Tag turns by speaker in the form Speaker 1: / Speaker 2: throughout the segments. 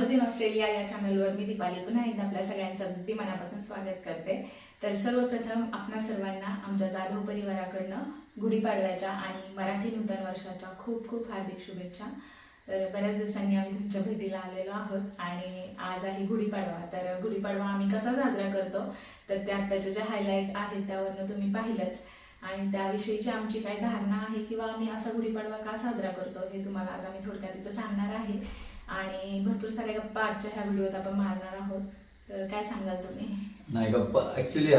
Speaker 1: आपल्या in Australia या चॅनलवर मी दीपाली पुन्हा एकदा आपल्या सगळ्यांचं अगदी मनापासून स्वागत करते. तर सर्वप्रथम आपणा सर्वांना आमच्या जाधव परिवाराकडनं गुढीपाडव्याच्या आणि मराठी नूतन वर्षाच्या खूप खूप हार्दिक शुभेच्छा. तर बऱ्याच दिवसांनी आम्ही तुमच्या भेटीला आलेलो आहोत आणि आज आहे गुढीपाडवा. तर गुढीपाडवा आम्ही कसा साजरा करतो? तर त्या आत्ताच्या जे हायलाईट आहेत त्यावरनं तुम्ही पाहिलंच. आणि त्याविषयीची आमची काय धारणा आहे किंवा आम्ही असा गुढीपाडवा का साजरा करतो हे तुम्हाला आज आम्ही थोडक्यात इथं सांगणार आहे. आणि भरपूर साऱ्या गप्पा आजच्या ह्या व्हिडिओत आपण मारणार आहोत. तर काय सांगाल तुम्ही?
Speaker 2: नाही गप्पा ऍक्च्युली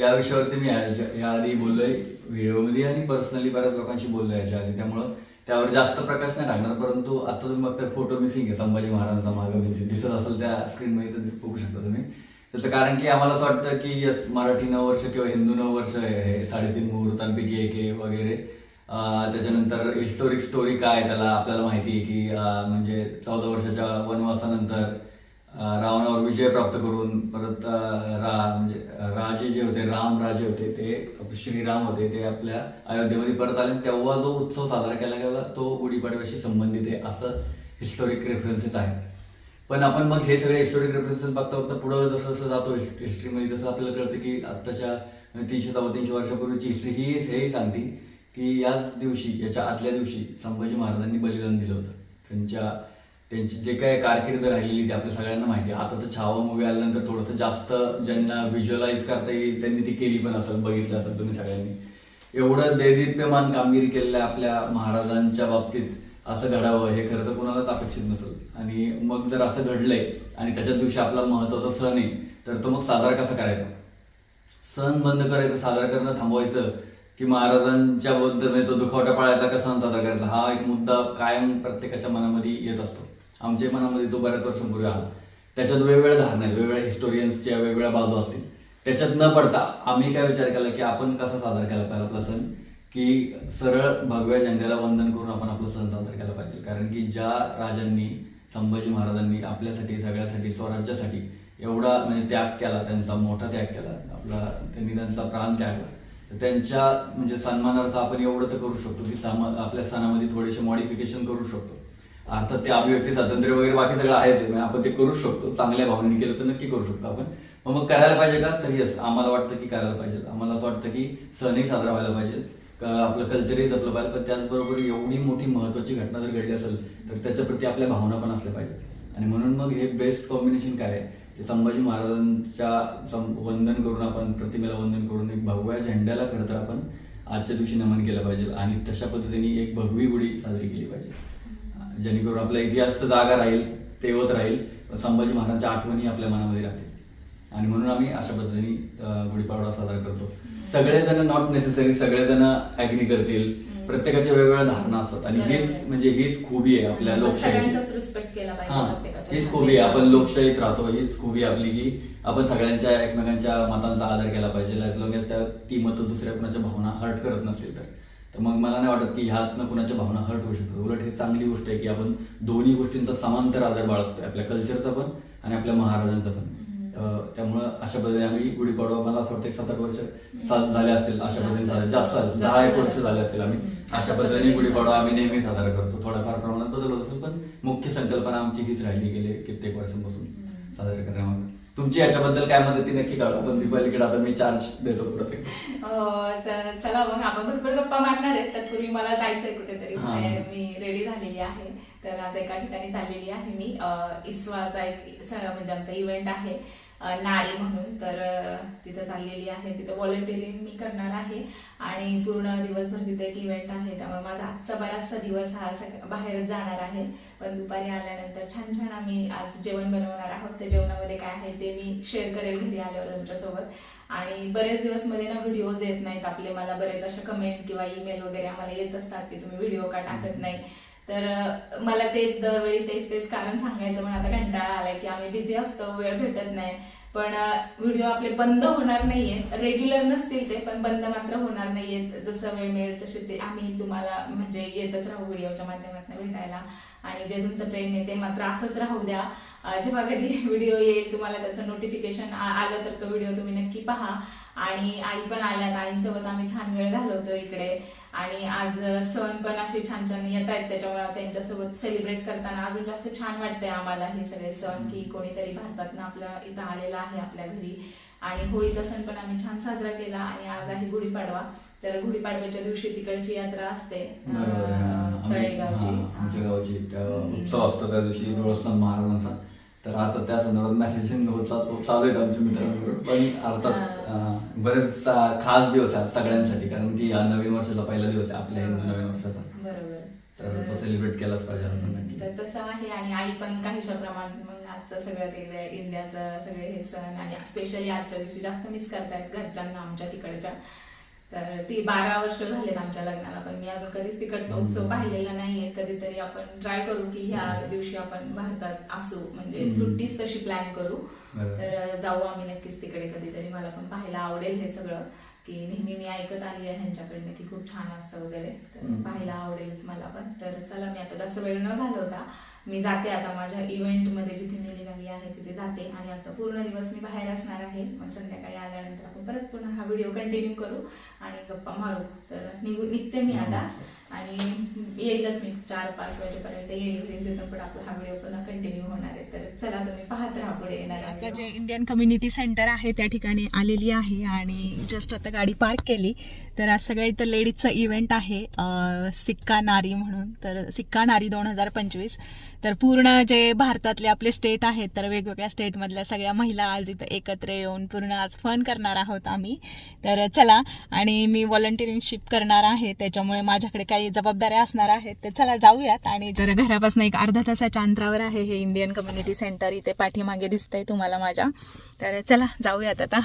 Speaker 2: या विषयावरती मी या- याआधी बोललोय व्हिडिओमध्ये आणि पर्सनली बऱ्याच लोकांशी बोललोय याच्या आधी. त्यामुळं त्यावर जास्त प्रकाश नाही टाकणार परंतु आता तुम्ही बघता फोटो मिसिंग आहे. संभाजी महाराजांचा माग म्हणजे दिसत असेल त्या स्क्रीनमध्ये तर बघू शकता तुम्ही. त्याचं कारण की आम्हाला असं वाटतं की यस मराठी नववर्ष किंवा हिंदू नववर्ष वर्ष हे साडेतीन मुहूर्तांपैकी एक आहे वगैरे. त्याच्यानंतर हिस्टोरिक स्टोरी काय त्याला आपल्याला माहिती आहे की म्हणजे चौदा वर्षाच्या वनवासानंतर रावणावर विजय प्राप्त करून परत रा म्हणजे राजे जे होते राम राजे होते ते श्रीराम होते ते आपल्या अयोध्येमध्ये परत आले. तेव्हा जो उत्सव साजरा केला गेला तो गुढीपाडव्याशी संबंधित आहे असं हिस्टॉरिक रेफरन्सेस आहेत. पण आपण मग हे सगळे हिस्टोरिक रेफरन्सेस बघता बघता पुढं जसं जसं जातो हिस्ट्रीमध्ये तसं आपल्याला कळतं की आत्ताच्या तीनशे चौतीनशे तीनशे वर्षापूर्वीची हिस्ट्री ही हेही सांगते की याच दिवशी याच्या आदल्या दिवशी संभाजी महाराजांनी बलिदान दिलं होतं. त्यांच्या त्यांची जे काय कारकीर्द राहिलेली ती आपल्या सगळ्यांना माहिती आहे. आता तर छावा मूवी आल्यानंतर थोडंसं जास्त ज्यांना व्हिज्युअलाइज करता येईल त्यांनी ती केली पण असेल बघितलं असेल तुम्ही सगळ्यांनी. एवढं दैदिप्यमान कामगिरी केलेल्या आपल्या महाराजांच्या बाबतीत असं घडावं हे खरं तर कुणालाच अपेक्षित नसेल आणि मग जर असं घडलंय आणि त्याच्याच दिवशी आपला महत्त्वाचा सण आहे तर तो मग साजरा कसा करायचा? सण बंद करायचं साजरा करणं थांबवायचं की महाराजांच्या बद्दल म्हणजे तो दुखावटा पाळायचा का सण साजरा करायचा? हा एक मुद्दा कायम प्रत्येकाच्या मनामध्ये येत असतो. आमच्या मनामध्ये तो बऱ्याच वर्षांपूर्वी आला. त्याच्यात वेगवेगळ्या धारणा आहेत. वेगवेगळ्या हिस्टोरियन्सच्या वेगवेगळ्या बाजू असतील. त्याच्यात न पडता आम्ही काय विचार केला की आपण कसा साजरा केला पाहिजे आपला सण? की सरळ भगव्या झेंड्याला वंदन करून आपण आपला सण साजरा केला पाहिजे. कारण की ज्या राजांनी संभाजी महाराजांनी आपल्यासाठी सगळ्यासाठी स्वराज्यासाठी एवढा म्हणजे त्याग केला त्यांचा मोठा त्याग केला. आपला त्यांनी त्यांचा प्राण त्यागला. तर त्यांच्या म्हणजे सन्मानार्थ आपण एवढं तर करू शकतो की सामा आपल्या सणामध्ये थोडेसे मॉडिफिकेशन करू शकतो. अर्थात ते अभिव्यक्ती स्वातंत्र्य वगैरे बाकी सगळं आहे. म्हणजे आपण ते करू शकतो. चांगल्या भावनेने केलं तर नक्की करू शकतो आपण. मग मग करायला पाहिजे का? तर येस आम्हाला वाटतं की करायला पाहिजे. आम्हाला असं वाटतं की सणही साजरा व्हायला पाहिजे. आपलं कल्चरही जपलं पाहिजे. पण त्याचबरोबर एवढी मोठी महत्वाची घटना जर घडली असेल तर त्याच्याप्रती आपल्या भावना पण असल्या पाहिजे आणि म्हणून मग हे बेस्ट कॉम्बिनेशन काय आहे? ते संभाजी महाराजांच्या सं- वंदन करून आपण प्रतिमेला वंदन करून एक भगव्या झेंड्याला खरं तर आपण आजच्या दिवशी नमन केलं पाहिजे आणि तशा पद्धतीने एक भगवी गुढी साजरी केली पाहिजे. जेणेकरून आपला इतिहास तर जागा राहील तेवत राहील संभाजी महाराजांच्या आठवणी आपल्या मनामध्ये राहतील. आणि म्हणून आम्ही अशा पद्धतीने गुढीपाडवा साजरा करतो. सगळेजण नॉट नेसेसरी सगळेजण ॲग्री करतील. प्रत्येकाच्या वेगवेगळ्या धारणा असतात. आणि हीच म्हणजे हीच खूबी आहे आपल्या लोकशाहीची.
Speaker 1: सगळ्यांचाच रिस्पेक्ट केला
Speaker 2: हा
Speaker 1: पाहिजे
Speaker 2: हीच खूबी आहे. आपण लोकशाहीत राहतो. हीच खूबी आपली की आपण सगळ्यांच्या एकमेकांच्या मतांचा आदर केला पाहिजे. ॲज लॉंग एज त्या ती मतं दुसऱ्या कुणाच्या भावना हर्ट करत नसतील तर. तर मग मला नाही वाटत की ह्यातनं कुणाच्या भावना हर्ट होऊ शकतात. उलट ही चांगली गोष्ट आहे की आपण दोन्ही गोष्टींचा समांतर आदर बाळगतोय. आपल्या कल्चरचा पण आणि आपल्या महाराजांचा पण. त्यामुळं अशा पद्धतीने आम्ही गुढीपाडवा मला असं वाटतं सात आठ वर्ष झाले असतील अशा पद्धतीने झाले जास्त दहा एक वर्ष झाले असतील आम्ही. अशा पद्धतीने गुढीपाडवा आम्ही नेहमी साजरा करतो. थोड्याफार प्रमाणात बदल होत असेल पण मुख्य संकल्पना आमची हीच राहिली गेली कित्येक वर्षांपासून साजरा करण्यामागे. तुमची याच्याबद्दल काय मदत ती नक्की काढा पण दीपालीकडे आता मी चार्ज देतो प्रत्येक
Speaker 1: चला मग आपण भरपूर गप्पा मारणार आहे तत्पूर्वी मला जायचंय कुठेतरी.
Speaker 2: हा.
Speaker 1: बाहेर मी रेडी झालेली आहे. तर आज एका ठिकाणी चाललेली आहे मी. इस्वाचा एक म्हणजे आमचा इव्हेंट आहे. नारी म्हणून. तर तिथं चाललेली आहे. तिथं व्हॉलेंटिअरिंग मी करणार आहे. आणि पूर्ण दिवसभर तिथे एक इव्हेंट आहे. त्यामुळे माझा आजचा बराचसा दिवस हा सग- बाहेरच जाणार आहे. पण दुपारी आल्यानंतर छान छान आम्ही आज जेवण बनवणार आहोत. त्या जेवणामध्ये काय आहे ते मी शेअर करेल घरी आल्यावर तुमच्यासोबत. आणि बरेच दिवसमध्ये ना व्हिडिओज येत नाहीत आपले. मला बरेच अशा कमेंट किंवा ईमेल वगैरे आम्हाला येत असतात की तुम्ही व्हिडिओ का टाकत नाही. तर मला तेच दरवेळी तेच तेच कारण सांगायचं पण आता कंटाळा आलाय की आम्ही बिझी असतो वेळ भेटत नाही. पण व्हिडिओ आपले बंद होणार नाहीयेत रेग्युलर नसतील ते पण बंद मात्र होणार नाहीयेत. जसं वेळ मिळेल तसे ते आम्ही तुम्हाला म्हणजे येतच राहू व्हिडिओच्या माध्यमातून भेटायला.
Speaker 3: आणि जे तुमचं प्रेम आहे ते मात्र असंच राहू द्या. जेव्हा कधी व्हिडिओ येईल तुम्हाला त्याचं नोटिफिकेशन आलं तर तो व्हिडिओ तुम्ही नक्की पहा. आणि आई पण आल्यात आईंसोबत आम्ही छान वेळ घालवतो इकडे. आणि आज सण पण असे छान छान येत आहेत त्याच्यामुळे त्यांच्यासोबत सेलिब्रेट करताना अजून जास्त छान वाटतंय आम्हाला हे सगळे सण की कोणीतरी भारतातनं आपल्या इथं आलेला आहे आपल्या घरी. आणि होळीचा सण पण आम्ही छान साजरा केला आणि आज आहे गुढीपाडवा. तर गुढीपाडव्याच्या दिवशी तिकडची यात्रा असते
Speaker 2: आहे.
Speaker 3: तळेगावची.
Speaker 2: आमच्या. गावची उत्सव असतो त्या दिवशी महाराजांचा. तर आता त्या संदर्भात मेसेज चालू आहेत आमच्या मित्रांबरोबर. पण अर्थात बरेच खास दिवस आहे सगळ्यांसाठी. कारण की हा नवीन वर्षाचा पहिला दिवस आहे आपल्या हिंदू नवीन वर्षाचा.
Speaker 3: बरोबर.
Speaker 2: तर तो सेलिब्रेट केलाच पाहिजे
Speaker 3: तर तसं आहे आणि आई पण काहीशा प्रमाणात मग आजचं सगळं ते इंडियाचं सगळे हे सण आणि स्पेशली आजच्या दिवशी जास्त मिस करतायत घरच्यांना आमच्या तिकडच्या तर ती बारा वर्ष झालेत आमच्या लग्नाला पण मी अजून कधीच तिकडचा उत्सव. पाहिलेला नाहीये कधीतरी आपण ट्राय करू की ह्या दिवशी आपण भारतात असू म्हणजे. सुट्टीच तशी प्लॅन करू. तर जाऊ आम्ही नक्कीच तिकडे कधीतरी मला पण पाहायला आवडेल हे सगळं की नेहमी मी ऐकत आली आहे ह्यांच्याकडनं की खूप छान असतं वगैरे तर. पाहायला आवडेलच मला पण तर चला मी आता जास्त वेळ न घालवता मी जाते आता माझ्या इव्हेंटमध्ये जिथे मी निघाली आहे तिथे जाते. आणि आजचा पूर्ण दिवस मी बाहेर असणार आहे. मग संध्याकाळी आल्यानंतर आपण परत पुन्हा हा व्हिडिओ कंटिन्यू करू आणि गप्पा मारू. तर निघू निघते मी आता. आणि येईलच मी. चार पाच वाजेपर्यंत येईल. पण आपला हा व्हिडिओ पुन्हा कंटिन्यू होणार आहे. तर चला तुम्ही पाहत राहा पुढे येणार
Speaker 1: आता जे इंडियन कम्युनिटी सेंटर आहे त्या ठिकाणी आलेली आहे. आणि जस्ट आता गाडी पार्क केली. तर आज सगळ्या इथं लेडीजचा इव्हेंट आहे. सिक्का नारी म्हणून. तर सिक्का नारी दोन हजार पंचवीस. तर पूर्ण जे भारतातले आपले स्टेट आहेत तर वेगवेगळ्या स्टेटमधल्या सगळ्या महिला आज इथं एकत्र येऊन पूर्ण आज फन करणार आहोत आम्ही. तर चला आणि मी व्हॉलंटिअरिंगशिप करणार आहे त्याच्यामुळे माझ्याकडे काही जबाबदाऱ्या असणार आहेत तर चला जाऊयात. आणि जर घरापासून एक अर्धा तासाच्या अंतरावर आहे हे इंडियन कम्युनिटी सेंटर इथे पाठीमागे दिसतंय तुम्हाला माझ्या. तर चला जाऊयात आता.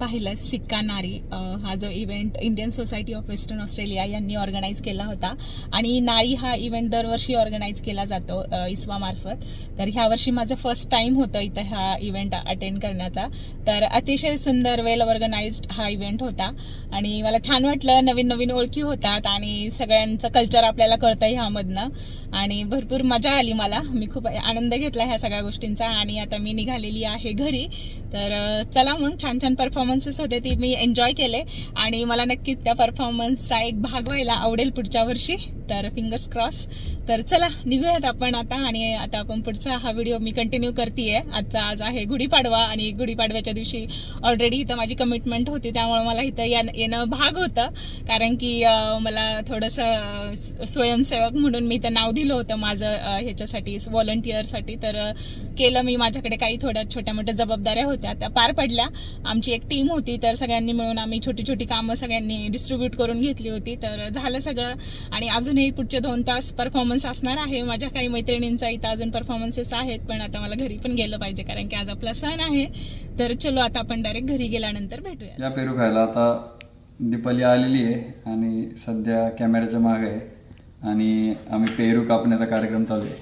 Speaker 1: पाहिलं सिक्का नारी हा जो event Indian Society of Western Australia यांनी ऑर्गनाईज केला होता. आणि नारी हा इव्हेंट दरवर्षी ऑर्गनाईज केला जातो इस्वामार्फत. तर ह्या वर्षी माझं फर्स्ट टाइम होतं इथं हा इव्हेंट अटेंड करण्याचा. तर अतिशय सुंदर वेल ऑर्गनाइज्ड हा इव्हेंट होता. आणि मला छान वाटलं नवीन नवीन ओळखी होतात आणि सगळ्यांचं कल्चर आपल्याला कळतं ह्यामधनं. आणि भरपूर मजा आली मला. मी खूप आनंद घेतला ह्या सगळ्या गोष्टींचा. आणि आता मी निघालेली आहे घरी. तर चला मग छान छान परफॉर्म परफॉर्मन्सेस होते ती मी एन्जॉय केले. आणि मला नक्कीच त्या परफॉर्मन्सचा एक भाग व्हायला आवडेल पुढच्या वर्षी. तर फिंगर्स क्रॉस तर चला निघूयात आपण आता आणि आता आपण पुढचा हा व्हिडिओ मी कंटिन्यू करते आजचा आज आहे गुढीपाडवा आणि गुढीपाडव्याच्या दिवशी ऑलरेडी इथं माझी कमिटमेंट होती त्यामुळे मला इथं येणं भाग होतं. कारण की मला थोडंसं स्वयंसेवक म्हणून मी इथं नाव दिलं होतं माझं ह्याच्यासाठी व्हॉलंटिअरसाठी तर केलं मी. माझ्याकडे काही थोड्या छोट्या मोठ्या जबाबदाऱ्या होत्या त्या पार पडल्या. आमची एक टीम होती तर सगळ्यांनी मिळून आम्ही छोटी छोटी कामं सगळ्यांनी डिस्ट्रीब्यूट करून घेतली होती. तर झालं सगळं. आणि अजून अजूनही पुढचे दोन तास परफॉर्मन्स असणार आहे. माझ्या काही मैत्रिणींचा इथं अजून परफॉर्मन्सेस आहेत पण आता मला घरी पण गेलं पाहिजे कारण की आज आपला सण आहे. तर चलो आता आपण डायरेक्ट घरी गेल्यानंतर भेटूया
Speaker 4: या पेरू खायला आता दीपाली आलेली आहे आणि सध्या कॅमेऱ्याच्या मागे आहे. आणि आम्ही पेरू कापण्याचा कार्यक्रम चालू आहे.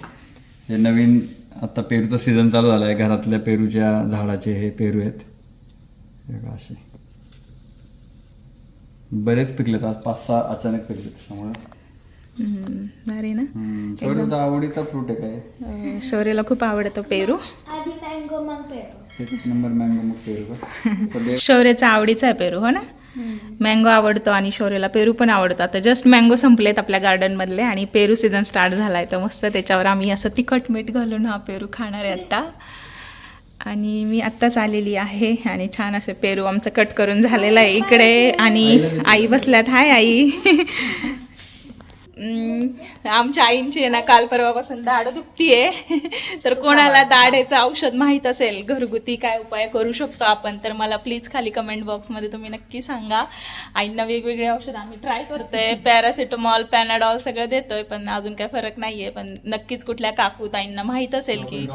Speaker 4: हे नवीन आता पेरूचा सीझन चालू झाला आहे घरातल्या पेरूच्या झाडाचे हे पेरू आहेत. असे. बरेच पिकलेत. आज पाच सहा अचानक पिकलेत त्यामुळे
Speaker 1: अरे ना?
Speaker 4: शेवटचा आवडीचा फ्रूट आहे काय?
Speaker 1: शौर्यला खूप आवडतं पेरू.
Speaker 4: नंबर मँगो मग पेरू
Speaker 1: शौर्याचा आवडीचा आहे पेरू हो ना? मँगो आवडतो आणि शौर्यला पेरू पण आवडतो. आता जस्ट मँगो संपलेत आपल्या गार्डन मधले आणि पेरू सीझन स्टार्ट झालाय तर मस्त त्याच्यावर आम्ही असं तिखट मीठ घालून हा पेरू खाणार आहे आता. आणि मी आत्ताच आलेली आहे आणि छान असे पेरू आमचं कट करून झालेलं आहे इकडे. आणि आई बसल्यात. हाय आई. आमच्या आईंची आहे ना काल परवापासून दाढ दुखतीये. तर कोणाला दाढेचं औषध माहीत असेल घरगुती काय उपाय करू शकतो आपण तर मला प्लीज खाली कमेंट बॉक्समध्ये तुम्ही नक्की सांगा. आईंना वेगवेगळे औषध आम्ही ट्राय करतोय. पॅरासिटामॉल पॅनाडॉल सगळं देतोय पण अजून काय फरक नाहीये. पण नक्कीच कुठल्या काकू ताईंना माहीत असेल की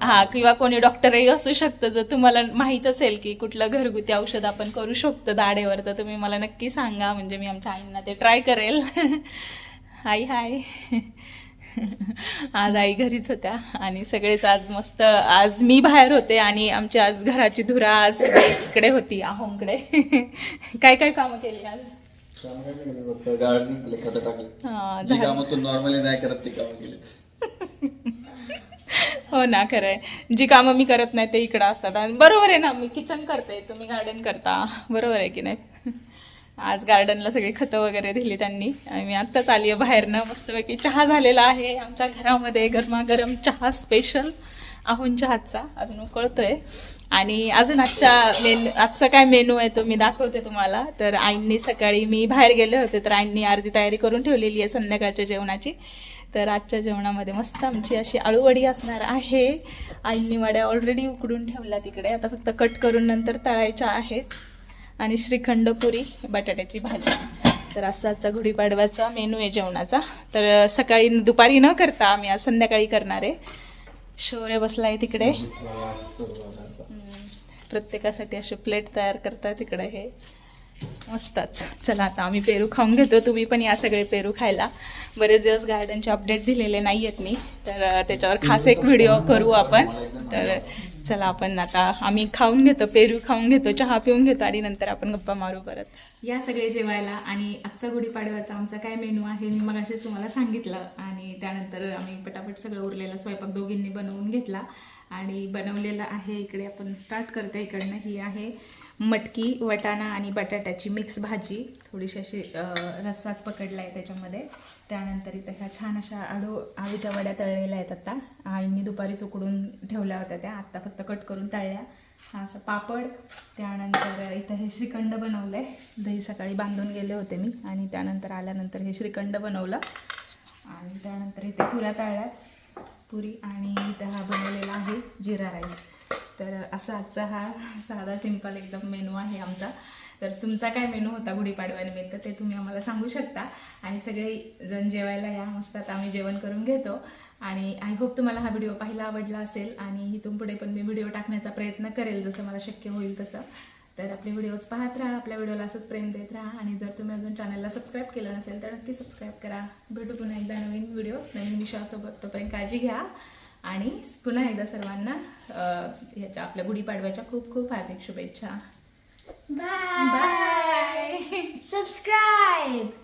Speaker 1: हा किंवा कोणी डॉक्टरही असू शकतं. जर तुम्हाला माहीत असेल की कुठलं घरगुती औषध आपण करू शकतो दाढेवर तर तुम्ही मला नक्की सांगा. म्हणजे मी आमच्या आईंना ते ट्राय करेल. हाय हाय. आज आई घरीच होत्या आणि सगळेच आज मस्त आज मी बाहेर होते आणि आमची आज घराची धुरा आज इकडे होती आहोंकडे काय काय कामं केली आज?
Speaker 4: गार्डनिंग केले खतं टाकले.
Speaker 1: हा,
Speaker 4: जी
Speaker 1: झाड-
Speaker 4: कामं तू नॉर्मली नाही करत ती कामं केली.
Speaker 1: हो ना खरं आहे जी कामं मी करत नाही ते इकडं असतात. आणि बरोबर आहे ना मी किचन करते तुम्ही गार्डन करता. बरोबर आहे की नाही? आज गार्डनला सगळी खतं वगैरे दिली त्यांनी. आणि मी आत्ताच आली आहे बाहेरनं. मस्तपैकी चहा झालेला आहे. आमच्या घरामध्ये गरमागरम चहा स्पेशल आहून चहाचा. अजून उकळतोय. आणि अजून आजच्या मेनू आजचा काय मेनू आहे तो मी दाखवते तुम्हाला. तर आईंनी सकाळी मी बाहेर गेले होते तर आईंनी अर्धी तयारी करून ठेवलेली आहे संध्याकाळच्या जेवणाची. तर आजच्या जेवणामध्ये मस्त आमची अशी आळूवडी असणार आहे. आईंनी वड्या ऑलरेडी उकडून ठेवल्या तिकडे. आता फक्त कट करून नंतर तळायच्या आहेत. आणि श्रीखंड पुरी बटाट्याची भाजी. तर असा आजचा गुढीपाडव्याचा मेनू आहे जेवणाचा. तर सकाळी दुपारी न करता आम्ही आज संध्याकाळी करणार आहे. शौर्य बसला आहे तिकडे प्रत्येकासाठी असे प्लेट तयार करतात तिकडे हे. मस्तच. चला आता आम्ही पेरू खाऊन घेतो. तुम्ही पण या सगळे पेरू खायला. बरेच दिवस गार्डनचे अपडेट दिलेले नाही आहेत मी. तर त्याच्यावर खास एक व्हिडिओ करू आपण. तर चला आपण आता आम्ही खाऊन घेतो पेरू खाऊन घेतो चहा पिऊन घेतो आणि नंतर आपण गप्पा मारू परत. या सगळे जेवायला आणि आजचा गुढीपाडव्याचा आमचा काय मेनू आहे मी मग तुम्हाला सांगितलं आणि त्यानंतर आम्ही पटापट सगळं उरलेला स्वयंपाक दोघींनी बनवून घेतला. आणि बनवलेलं आहे इकडे आपण स्टार्ट करते इकडनं. ही आहे मटकी वटाणा आणि बटाट्याची मिक्स भाजी. थोडीशी अशी रस्साच पकडला आहे त्याच्यामध्ये. त्यानंतर इथं ह्या छान अशा आडू आळूच्या वड्या तळलेल्या आहेत आत्ता आईंनी दुपारीच उकडून ठेवल्या होत्या त्या. आत्ता फक्त कट करून तळल्या. हा असं पापड. त्यानंतर इथं हे श्रीखंड बनवलं आहे दही सकाळी बांधून गेले होते मी. आणि त्यानंतर आल्यानंतर हे श्रीखंड बनवलं. आणि त्यानंतर इथे पुऱ्या तळल्यात. पुरी आणि इथं हा बनवलेला आहे जिरा राईस. तर असा आजचा हा साधा सिंपल एकदम मेनू आहे आमचा. तर तुमचा काय मेनू होता गुढीपाडव्यानिमित्त ते तुम्ही आम्हाला सांगू शकता. आणि सगळे जण जेवायला या मस्त आता आम्ही जेवण करून घेतो. आणि आय होप तुम्हाला हा व्हिडिओ पाहायला आवडला असेल आणि इथून पुढे पण मी व्हिडिओ टाकण्याचा प्रयत्न करेल जसं मला शक्य होईल तसं. तर आपले व्हिडिओज पाहत राहा आपल्या व्हिडिओला असंच प्रेम देत राहा आणि जर तुम्ही अजून चॅनलला सबस्क्राईब केलं नसेल तर नक्की सबस्क्राईब करा भेटू पुन्हा एकदा नवीन व्हिडिओ नवीन विषयासोबत तोपर्यंत काळजी घ्या आणि पुन्हा एकदा सर्वांना ह्याच्या आपल्या गुढीपाडव्याच्या खूप खूप हार्दिक शुभेच्छा
Speaker 5: Bye.
Speaker 1: Bye
Speaker 5: Subscribe.